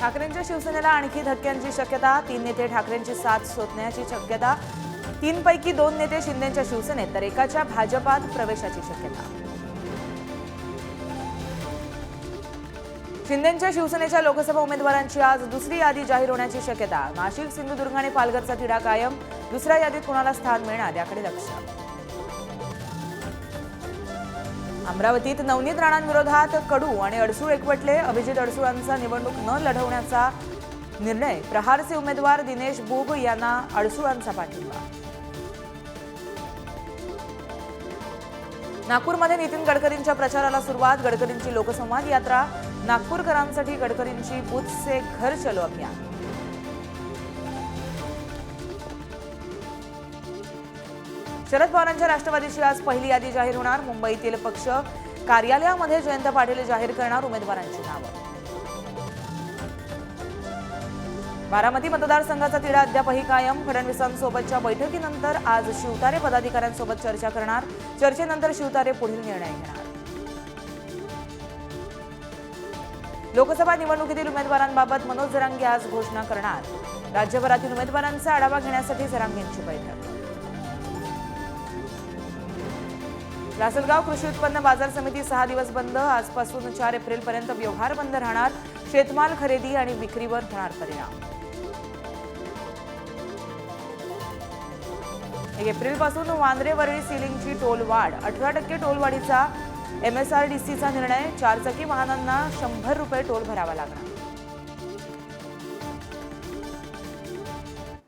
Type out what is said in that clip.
ठाकरेंच्या शिवसेनेला आणखी धक्क्यांची शक्यता तीन नेते ठाकरेंची साथ शोधण्याची शक्यता तीनपैकी दोन नेते शिंदेच्या शिवसेनेत तर एकाच्या भाजपात प्रवेशाची शक्यता. शिंदेच्या शिवसेनेच्या लोकसभा उमेदवारांची आज दुसरी यादी जाहीर होण्याची शक्यता. नाशिक सिंधुदुर्ग आणि पालघरचा तिढा कायम दुसऱ्या यादीत कुणाला स्थान मिळणार याकडे लक्ष. अमरावतीत नवनीत राणांविरोधात कडू आणि अडसूळ एकवटले. अभिजित अडसूळांचा निवडणूक न लढवण्याचा निर्णय प्रहारचे उमेदवार दिनेश बुब यांना अडसूळांचा पाठिंबा. नागपूरमध्ये नितीन गडकरींच्या प्रचाराला सुरुवात. गडकरींची लोकसंवाद यात्रा. नागपूरकरांसाठी गडकरींची बुथ से घर चलो अभियान. शरद पवारांच्या राष्ट्रवादीची आज पहिली यादी जाहीर होणार. मुंबईतील पक्ष कार्यालयामध्ये जयंत पाटील जाहीर करणार उमेदवारांची नावं. बारामती मतदारसंघाचा तिढा अद्यापही कायम. फडणवीसांसोबतच्या बैठकीनंतर आज शिवतारे पदाधिकाऱ्यांसोबत चर्चा करणार. चर्चेनंतर शिवतारे पुढील निर्णय घेणार. लोकसभा निवडणुकीतील उमेदवारांबाबत मनोज जरांगे आज घोषणा करणार. राज्यभरातील उमेदवारांचा आढावा घेण्यासाठी जरांगेंची बैठक. लासलगाव कृषी उत्पन्न बाजार समिती सहा दिवस बंद. आजपासून चार एप्रिलपर्यंत व्यवहार बंद राहणार. शेतमाल खरेदी आणि विक्रीवर होणार परिणाम. एक एप्रिलपासून वांद्रे वरळी सिलिंगची टोल वाढ अठरा टक्के टोलवाढीचा एमएसआरडीसीचा निर्णय. चारचाकी वाहनांना शंभर रुपये टोल भरावा लागणार.